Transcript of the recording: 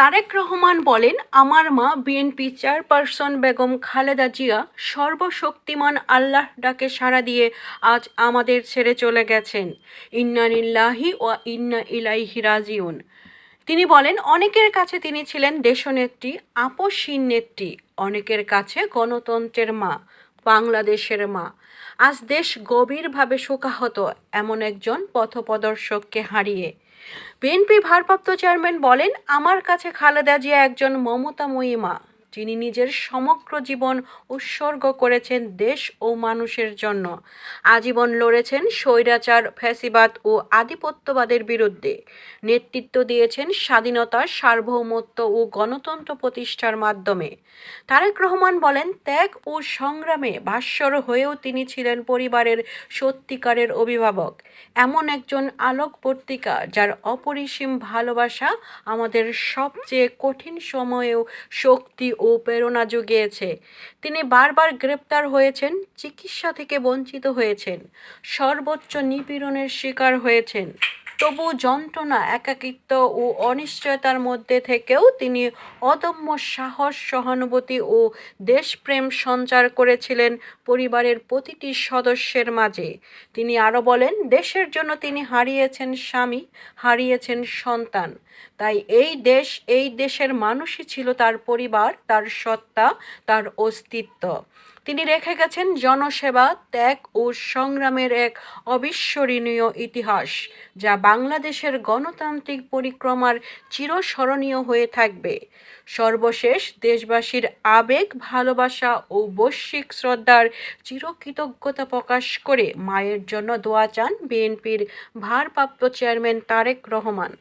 তারেক রহমান বলেন, আমার মা বিএনপি চেয়ারপারসন বেগম খালেদা জিয়া সর্বশক্তিমান আল্লাহ ডাকে সাড়া দিয়ে আজ আমাদের ছেড়ে চলে গেছেন। ইন্নানিল্লাহি ও ইন্না ইলাইহি রাজিউন। তিনি বলেন, অনেকের কাছে তিনি ছিলেন দেশনেত্রী, আপসীন নেত্রী, অনেকের কাছে গণতন্ত্রের মা। বাংলাদেশের মা। আজ দেশ গভীরভাবে শোকাহত এমন একজন পথপ্রদর্শককে হারিয়ে। বিএনপি ভারপ্রাপ্ত চেয়ারম্যান বলেন, আমার কাছে খালেদা জিয়া একজন মমতাময়ী মা। যিনি নিজের সমগ্র জীবন উৎসর্গ করেছেন দেশ ও মানুষের জন্য। আজীবন লড়েছেন স্বৈরাচার, ফ্যাসিবাদ ও আধিপত্যবাদের বিরুদ্ধে। নেতৃত্ব দিয়েছেন স্বাধীনতা, সার্বভৌমত্ব ও গণতন্ত্র প্রতিষ্ঠার মাধ্যমে। তারেক রহমান বলেন, ত্যাগ ও সংগ্রামে ভাস্বর হয়েও তিনি ছিলেন পরিবারের সত্যিকারের অভিভাবক। এমন একজন আলোকবর্তিকা যার অপরিসীম ভালোবাসা আমাদের সবচেয়ে কঠিন সময়েও শক্তি ও প্রেরণা জুগিয়েছে। তিনি বারবার গ্রেপ্তার হয়েছেন, চিকিৎসা থেকে বঞ্চিত হয়েছেন, সর্বোচ্চ নিপীড়নের শিকার হয়েছেন। তবু যন্ত্রণা, একাকিত্ব ও অনিশ্চয়তার মধ্যে থেকেও তিনি অদম্য সাহস, সহানুভূতি ও দেশপ্রেম সঞ্চার করেছিলেন পরিবারের প্রতিটি সদস্যের মাঝে। তিনি আরও বলেন, দেশের জন্য তিনি হারিয়েছেন স্বামী, হারিয়েছেন সন্তান। তাই এই দেশ, এই দেশের মানুষই ছিল তার পরিবার, তার সত্তা, তার অস্তিত্ব। তিনি রেখে গেছেন জনসেবা, ত্যাগ ও সংগ্রামের এক অবিস্মরণীয় ইতিহাস, যা বাংলাদেশের গণতান্ত্রিক পরিক্রমার চিরস্মরণীয় হয়ে থাকবে। সর্বশেষ, দেশবাসীর আবেগ, ভালোবাসা ও বৈশ্বিক শ্রদ্ধার চিরকৃতজ্ঞতা প্রকাশ করে মায়ের জন্য দোয়া চান বিএনপির ভারপ্রাপ্ত চেয়ারম্যান তারেক রহমান।